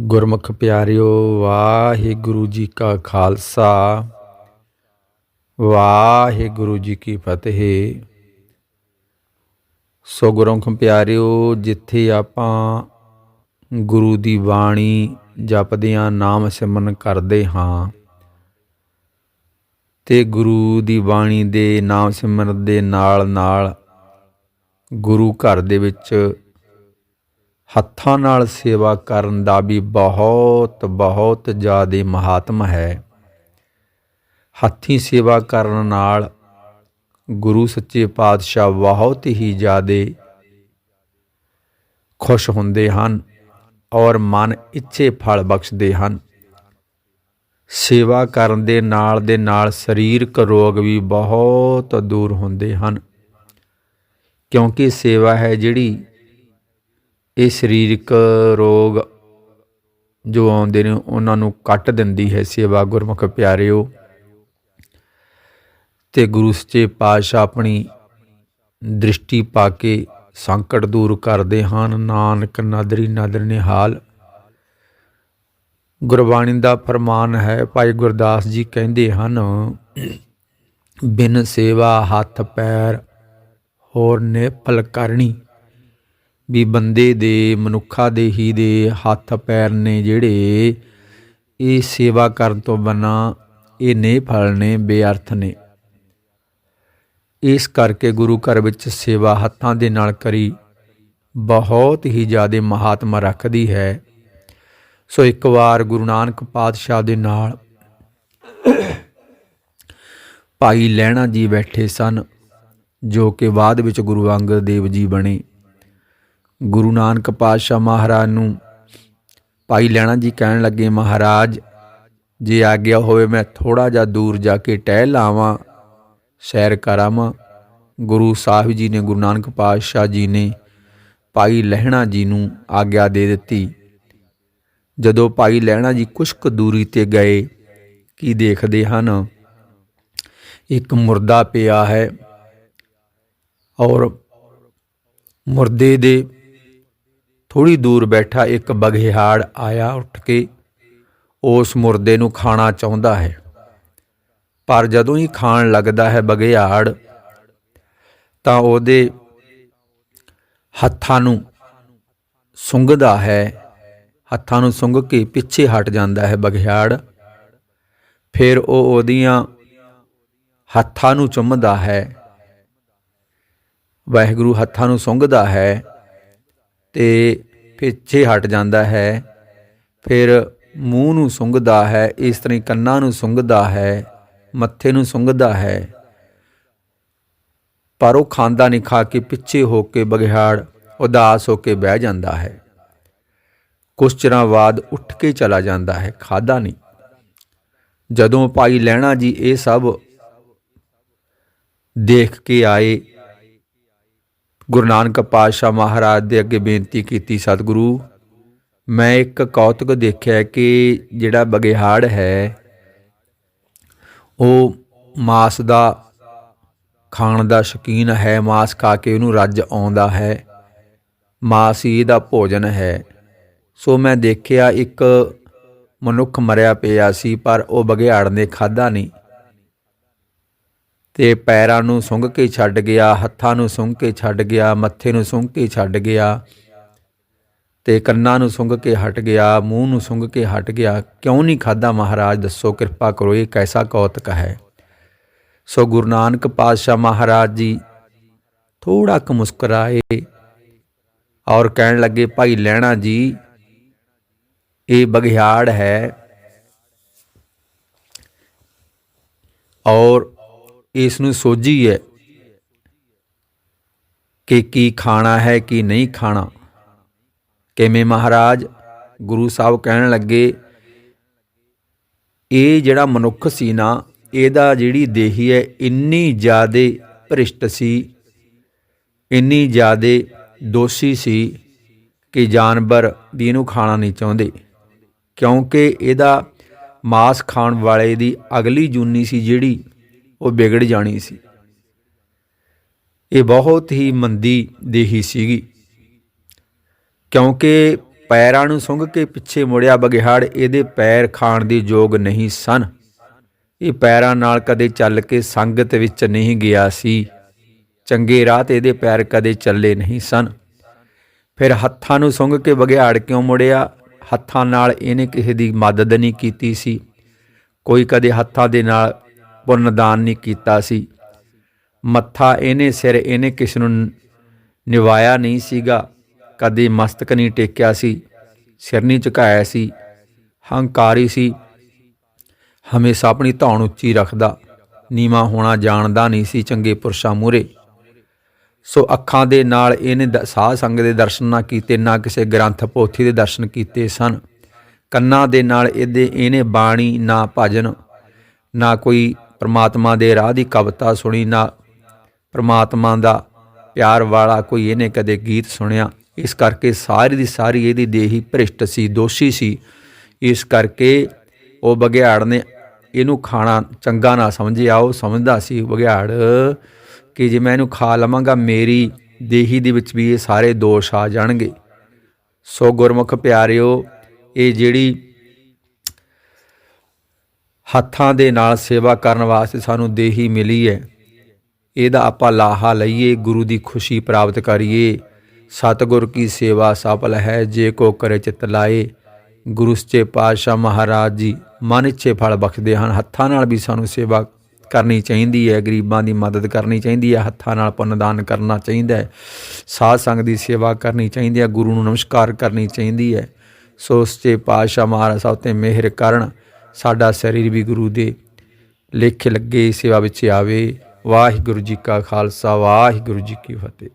ਗੁਰਮੁਖ ਪਿਆਰਿਓ, ਵਾਹਿਗੁਰੂ ਜੀ ਕਾ ਖਾਲਸਾ, ਵਾਹਿਗੁਰੂ ਜੀ ਕੀ ਫਤਿਹ। ਸੋ ਗੁਰਮੁਖ ਪਿਆਰਿਓ, ਜਿੱਥੇ ਆਪਾਂ ਗੁਰੂ ਦੀ ਬਾਣੀ ਜਪਦੇ ਹਾਂ, ਨਾਮ ਸਿਮਰਨ ਕਰਦੇ ਹਾਂ, ਤੇ ਗੁਰੂ ਦੀ ਬਾਣੀ ਦੇ ਨਾਮ ਸਿਮਰਨ ਦੇ ਨਾਲ ਨਾਲ ਗੁਰੂ ਘਰ ਦੇ ਵਿੱਚ ਹੱਥਾਂ ਨਾਲ ਸੇਵਾ ਕਰਨ ਦਾ ਵੀ ਬਹੁਤ ਬਹੁਤ ਜ਼ਿਆਦਾ ਮਹਾਤਮ ਹੈ। ਹੱਥੀਂ ਸੇਵਾ ਕਰਨ ਨਾਲ ਗੁਰੂ ਸੱਚੇ ਪਾਤਸ਼ਾਹ ਬਹੁਤ ਹੀ ਜ਼ਿਆਦਾ ਖੁਸ਼ ਹੁੰਦੇ ਹਨ ਔਰ ਮਨ ਇੱਛੇ ਫਲ ਬਖਸ਼ਦੇ ਹਨ। ਸੇਵਾ ਕਰਨ ਦੇ ਨਾਲ ਦੇ ਨਾਲ ਸਰੀਰਕ ਰੋਗ ਵੀ ਬਹੁਤ ਦੂਰ ਹੁੰਦੇ ਹਨ। ਕਿਉਂਕਿ ਸੇਵਾ ਹੈ ਜਿਹੜੀ ਇਹ ਸਰੀਰਕ ਰੋਗ ਜੋ ਆਉਂਦੇ ਨੇ, ਉਹਨਾਂ ਨੂੰ ਕੱਟ ਦਿੰਦੀ ਹੈ ਸੇਵਾ ਗੁਰਮੁਖ ਪਿਆਰਿਓ। ਤੇ ਗੁਰੂ ਸੱਚੇ ਪਾਤਸ਼ਾਹ ਆਪਣੀ ਦ੍ਰਿਸ਼ਟੀ ਪਾ ਕੇ ਸੰਕਟ ਦੂਰ ਕਰਦੇ ਹਨ। ਨਾਨਕ ਨਦਰੀ ਨਦਰ ਨਿਹਾਲ। ਗੁਰਬਾਣੀ ਦਾ ਫਰਮਾਨ ਹੈ, ਭਾਈ ਗੁਰਦਾਸ ਜੀ ਕਹਿੰਦੇ ਹਨ, ਬਿਨ ਸੇਵਾ ਹੱਥ ਪੈਰ ਹੋਰ ਨਿਫਲ ਕਰਨੀ। ਵੀ ਬੰਦੇ ਦੇ, ਮਨੁੱਖਾ ਦੇ ਹੀ ਦੇ ਹੱਥ, ਪੈਰ ਨੇ ਜਿਹੜੇ ਇਹ ਸੇਵਾ ਕਰਨ ਤੋਂ ਬਿਨਾਂ ਇਹ ਨੇ ਫਲ ਨੇ, ਬੇਅਰਥ ਨੇ। ਇਸ ਕਰਕੇ ਗੁਰੂ ਘਰ ਵਿੱਚ ਸੇਵਾ ਹੱਥਾਂ ਦੇ ਨਾਲ ਕਰੀ ਬਹੁਤ ਹੀ ਜ਼ਿਆਦਾ ਮਹਾਤਮਾ ਰੱਖਦੀ ਹੈ। ਸੋ ਇੱਕ ਵਾਰ ਗੁਰੂ ਨਾਨਕ ਪਾਤਸ਼ਾਹ ਦੇ ਨਾਲ ਭਾਈ ਲੈਣਾ ਜੀ ਬੈਠੇ ਸਨ, ਜੋ ਕਿ ਬਾਅਦ ਵਿੱਚ ਗੁਰੂ ਅੰਗਦ ਦੇਵ ਜੀ ਬਣੇ। ਗੁਰੂ ਨਾਨਕ ਪਾਤਸ਼ਾਹ ਮਹਾਰਾਜ ਨੂੰ ਭਾਈ ਲੈਣਾ ਜੀ ਕਹਿਣ ਲੱਗੇ, ਮਹਾਰਾਜ, ਜੇ ਆਗਿਆ ਹੋਵੇ ਮੈਂ ਥੋੜਾ ਜਿਹਾ ਦੂਰ ਜਾ ਕੇ ਟਹਿਲ ਲਾਵਾਂ, ਸੈਰ ਕਰਾਵਾਂ। ਗੁਰੂ ਸਾਹਿਬ ਜੀ ਨੇ, ਗੁਰੂ ਨਾਨਕ ਪਾਤਸ਼ਾਹ ਜੀ ਨੇ ਭਾਈ ਲਹਿਣਾ ਜੀ ਨੂੰ ਆਗਿਆ ਦੇ ਦਿੱਤੀ। ਜਦੋਂ ਭਾਈ ਲਹਿਣਾ ਜੀ ਕੁਛ ਕੁ ਦੂਰੀ ਤੇ ਗਏ, ਕੀ ਦੇਖਦੇ ਹਨ? ਇੱਕ ਮੁਰਦਾ ਪਿਆ ਹੈ ਔਰ ਮੁਰਦੇ ਦੇ ਥੋੜੀ ਦੂਰ ਬੈਠਾ ਇੱਕ ਬਘਿਆੜ ਆਇਆ ਉੱਠ ਕੇ। ਉਸ ਮੁਰਦੇ ਨੂੰ ਖਾਣਾ ਚਾਹੁੰਦਾ ਹੈ। ਪਰ ਜਦੋਂ ਹੀ ਖਾਣ ਲੱਗਦਾ ਹੈ ਬਘਿਆੜ ਤਾਂ ਉਹਦੇ ਹੱਥਾਂ ਨੂੰ ਸੁੰਘਦਾ ਹੈ। ਹੱਥਾਂ ਨੂੰ ਸੁੰਘ ਕੇ ਪਿੱਛੇ ਹਟ ਜਾਂਦਾ ਹੈ ਬਘਿਆੜ ਫਿਰ ਉਹ ਉਹਦੀਆਂ ਹੱਥਾਂ ਨੂੰ ਚੁੰਮਦਾ ਹੈ। ਵਾਹਿਗੁਰੂ ਹੱਥਾਂ ਨੂੰ ਸੁੰਘਦਾ ਹੈ। ਤੇ ਪਿੱਛੇ ਹਟ ਜਾਂਦਾ ਹੈ। ਫਿਰ ਮੂੰਹ ਨੂੰ ਸੁੰਘਦਾ ਹੈ, ਇਸ ਤਰ੍ਹਾਂ ਕੰਨਾਂ ਨੂੰ ਸੁੰਘਦਾ ਹੈ, ਮੱਥੇ ਨੂੰ ਸੁੰਘਦਾ ਹੈ। ਪਰ ਉਹ ਖਾਂਦਾ ਨਹੀਂ, ਖਾ ਕੇ ਪਿੱਛੇ ਹੋ ਕੇ ਬਗਿਆੜ, ਉਦਾਸ ਹੋ ਕੇ ਬਹਿ ਜਾਂਦਾ ਹੈ। ਕੁਝ ਚਿਰਾਂ ਬਾਅਦ ਉੱਠ ਕੇ ਚਲਾ ਜਾਂਦਾ ਹੈ, ਖਾਦਾ ਨਹੀਂ। ਜਦੋਂ ਭਾਈ ਲੈਣਾ ਜੀ ਇਹ ਸਭ ਦੇਖ ਕੇ ਆਏ ਗੁਰੂ ਨਾਨਕ ਪਾਤਸ਼ਾਹ ਮਹਾਰਾਜ ਦੇ ਅੱਗੇ ਬੇਨਤੀ ਕੀਤੀ, ਸਤਿਗੁਰੂ, ਮੈਂ ਇੱਕ ਕੌਤਕ ਦੇਖਿਆ ਕਿ ਜਿਹੜਾ ਬਗਿਆੜ ਹੈ, ਉਹ ਮਾਸ ਦਾ ਖਾਣ ਦਾ ਸ਼ੌਕੀਨ ਹੈ, ਮਾਸ ਖਾ ਕੇ ਉਹਨੂੰ ਰੱਜ ਆਉਂਦਾ ਹੈ, ਮਾਸ ਹੀ ਇਹਦਾ ਭੋਜਨ ਹੈ। ਸੋ ਮੈਂ ਦੇਖਿਆ ਇੱਕ ਮਨੁੱਖ ਮਰਿਆ ਪਿਆ ਸੀ, ਪਰ ਉਹ ਬਗਿਆੜ ਨੇ ਖਾਦਾ ਨਹੀਂ। ਤੇ ਪੈਰਾਂ ਨੂੰ ਸੁੰਘ ਕੇ ਛੱਡ ਗਿਆ, ਹੱਥਾਂ ਨੂੰ ਸੁੰਘ ਕੇ ਛੱਡ ਗਿਆ, ਮੱਥੇ ਨੂੰ ਸੁੰਘ ਕੇ ਛੱਡ ਗਿਆ ਤੇ ਕੰਨਾਂ ਨੂੰ ਸੁੰਘ ਕੇ ਹਟ ਗਿਆ, ਮੂੰਹ ਨੂੰ ਸੁੰਘ ਕੇ ਹਟ ਗਿਆ। ਕਿਉਂ ਨਹੀਂ ਖਾਦਾ ਮਹਾਰਾਜ? ਦੱਸੋ, ਕਿਰਪਾ ਕਰੋ, ਇਹ ਕੈਸਾ ਕੌਤਕ ਹੈ? ਸੋ ਗੁਰੂ ਨਾਨਕ ਪਾਤਸ਼ਾਹ ਮਹਾਰਾਜ ਜੀ ਥੋੜਾ ਕੁ ਮੁਸਕਰਾਏ ਔਰ ਕਹਿਣ ਲੱਗੇ, ਭਾਈ ਲੈਣਾ ਜੀ, ਇਹ ਬਗਿਆੜ ਹੈ ਔਰ ਇਸ ਨੂੰ ਸੋਝੀ ਹੈ ਕਿ ਕੀ ਖਾਣਾ ਹੈ, ਕੀ ਨਹੀਂ ਖਾਣਾ। ਕਿਵੇਂ ਮਹਾਰਾਜ ਗੁਰੂ ਸਾਹਿਬ ਕਹਿਣ ਲੱਗੇ, ਇਹ ਜਿਹੜਾ ਮਨੁੱਖ ਸੀ ਨਾ, ਇਹਦਾ ਜਿਹੜੀ ਦੇਹੀ ਹੈ, ਇੰਨੀ ਜ਼ਿਆਦੇ ਭ੍ਰਿਸ਼ਟ ਸੀ, ਇੰਨੀ ਜ਼ਿਆਦੇ ਦੋਸ਼ੀ ਸੀ ਕਿ ਜਾਨਵਰ ਵੀ ਇਹਨੂੰ ਖਾਣਾ ਨਹੀਂ ਚਾਹੁੰਦੇ। ਕਿਉਂਕਿ ਇਹਦਾ ਮਾਸ ਖਾਣ ਵਾਲੇ ਦੀ ਅਗਲੀ ਜੂਨੀ ਸੀ ਜਿਹੜੀ ਉਹ ਵਿਗੜ ਜਾਣੀ ਸੀ। ਇਹ ਬਹੁਤ ਹੀ ਮੰਦੀ ਦੇਹੀ ਸੀਗੀ। ਕਿਉਂਕਿ ਪੈਰਾਂ ਨੂੰ ਸੁੰਘ ਕੇ ਪਿੱਛੇ ਮੁੜਿਆ ਬਗਿਆੜ, ਇਹਦੇ ਪੈਰ ਖਾਣ ਦੇ ਯੋਗ ਨਹੀਂ ਸਨ। ਇਹ ਪੈਰਾਂ ਨਾਲ ਕਦੇ ਚੱਲ ਕੇ ਸੰਗਤ ਵਿੱਚ ਨਹੀਂ ਗਿਆ ਸੀ। ਚੰਗੇ ਰਾਹ ਤੇ ਇਹਦੇ ਪੈਰ ਕਦੇ ਚੱਲੇ ਨਹੀਂ ਸਨ। ਫਿਰ ਹੱਥਾਂ ਨੂੰ ਸੁੰਘ ਕੇ ਬਗਿਆੜ ਕਿਉਂ ਮੁੜਿਆ? ਹੱਥਾਂ ਨਾਲ ਇਹਨੇ ਕਿਸੇ ਦੀ ਮਦਦ ਨਹੀਂ ਕੀਤੀ ਸੀ। ਕੋਈ ਕਦੇ ਹੱਥਾਂ ਦੇ ਨਾਲ ਪੁੰਨ ਦਾਨ ਨਹੀਂ ਕੀਤਾ ਸੀ। ਮੱਥਾ ਇਹਨੇ ਸਿਰ ਇਹਨੇ ਕਿਸ ਨੂੰ ਨਿਵਾਇਆ ਨਹੀਂ ਸੀਗਾ। ਕਦੇ ਮਸਤਕ ਨਹੀਂ ਟੇਕਿਆ ਸੀ। ਸਿਰ ਨਹੀਂ ਝੁਕਾਇਆ ਸੀ। ਹੰਕਾਰੀ ਸੀ। ਹਮੇਸ਼ਾ ਆਪਣੀ ਧੌਣ ਉੱਚੀ ਰੱਖਦਾ। ਨੀਵਾ ਹੋਣਾ ਜਾਣਦਾ ਨਹੀਂ ਸੀ ਚੰਗੇ ਪੁਰਸ਼ਾਂ ਮੂਰੇ ਸੋ ਅੱਖਾਂ ਦੇ ਨਾਲ ਇਹਨੇ ਦ- ਸਾਧ ਸੰਗ ਦੇ ਦਰਸ਼ਨ ਨਾ ਕੀਤੇ, ਨਾ ਕਿਸੇ ਗ੍ਰੰਥ ਪੋਥੀ ਦੇ ਦਰਸ਼ਨ ਕੀਤੇ ਸਨ। ਕੰਨਾਂ ਦੇ ਨਾਲ ਇਹਦੇ, ਇਹਨੇ ਬਾਣੀ ਨਾ ਭਜਨ, ਨਾ ਕੋਈ ਪ੍ਰਮਾਤਮਾ ਦੇ ਰਾਹ ਦੀ ਕਵਿਤਾ ਸੁਣੀ ਨਾ। ਪ੍ਰਮਾਤਮਾ ਦਾ ਪਿਆਰ ਵਾਲਾ ਕੋਈ ਇਹਨੇ ਕਦੇ ਗੀਤ ਸੁਣਿਆ। ਇਸ ਕਰਕੇ ਸਾਰੀ ਦੀ ਸਾਰੀ ਇਹਦੀ ਦੇਹੀ ਭ੍ਰਿਸ਼ਟ ਸੀ, ਦੋਸ਼ੀ ਸੀ। ਇਸ ਕਰਕੇ ਉਹ ਬਗਿਆੜ ਨੇ ਇਹਨੂੰ ਖਾਣਾ ਚੰਗਾ ਨਾ ਸਮਝਿਆ। ਉਹ ਸਮਝਦਾ ਸੀ ਬਗਿਆੜ ਕਿ ਜੇ ਮੈਂ ਇਹਨੂੰ ਖਾ ਲਵਾਂਗਾ, ਮੇਰੀ ਦੇਹੀ ਦੇ ਵਿੱਚ ਵੀ ਇਹ ਸਾਰੇ ਦੋਸ਼ ਆ ਜਾਣਗੇ। ਸੋ ਗੁਰਮੁਖ ਪਿਆਰਿਓ, ਇਹ ਜਿਹੜੀ ਹੱਥਾਂ ਦੇ ਨਾਲ ਸੇਵਾ ਕਰਨ ਵਾਸਤੇ ਸਾਨੂੰ ਦੇਹੀ ਮਿਲੀ ਹੈ। ਇਹਦਾ ਆਪਾਂ ਲਾਹਾ ਲਈਏ, ਗੁਰੂ ਦੀ ਖੁਸ਼ੀ ਪ੍ਰਾਪਤ ਕਰੀਏ। ਸਤਿਗੁਰ ਕੀ ਸੇਵਾ ਸਫਲ ਹੈ, ਜੇ ਕੋ ਕਰੇ ਚਿਤ ਲਾਏ। ਗੁਰੂ ਸੱਚੇ ਪਾਤਸ਼ਾਹ ਮਹਾਰਾਜ ਜੀ ਮਨ ਇੱਛੇ ਫਲ ਬਖਸ਼ਦੇ ਹਨ। ਹੱਥਾਂ ਨਾਲ ਵੀ ਸਾਨੂੰ ਸੇਵਾ ਕਰਨੀ ਚਾਹੀਦੀ ਹੈ, ਗਰੀਬਾਂ ਦੀ ਮਦਦ ਕਰਨੀ ਚਾਹੀਦੀ ਹੈ, ਹੱਥਾਂ ਨਾਲ ਪੁੰਨਦਾਨ ਕਰਨਾ ਚਾਹੀਦਾ ਹੈ। ਸਾਧ ਸੰਗ ਦੀ ਸੇਵਾ ਕਰਨੀ ਚਾਹੀਦੀ ਹੈ, ਗੁਰੂ ਨੂੰ ਨਮਸਕਾਰ ਕਰਨੀ ਚਾਹੀਦੀ ਹੈ। ਸੋ ਸੱਚੇ ਪਾਤਸ਼ਾਹ ਮਹਾਰਾਜ ਸਾਹਿਬ ਤੇ ਮਿਹਰ ਕਰਨ। ਸਾਡਾ ਸਰੀਰ ਵੀ ਗੁਰੂ ਦੇ ਲੇਖੇ ਲੱਗੇ, ਸੇਵਾ ਵਿੱਚ ਆਵੇ। ਵਾਹਿਗੁਰੂ ਜੀ ਕਾ ਖਾਲਸਾ, ਵਾਹਿਗੁਰੂ ਜੀ ਕੀ ਫਤਿਹ।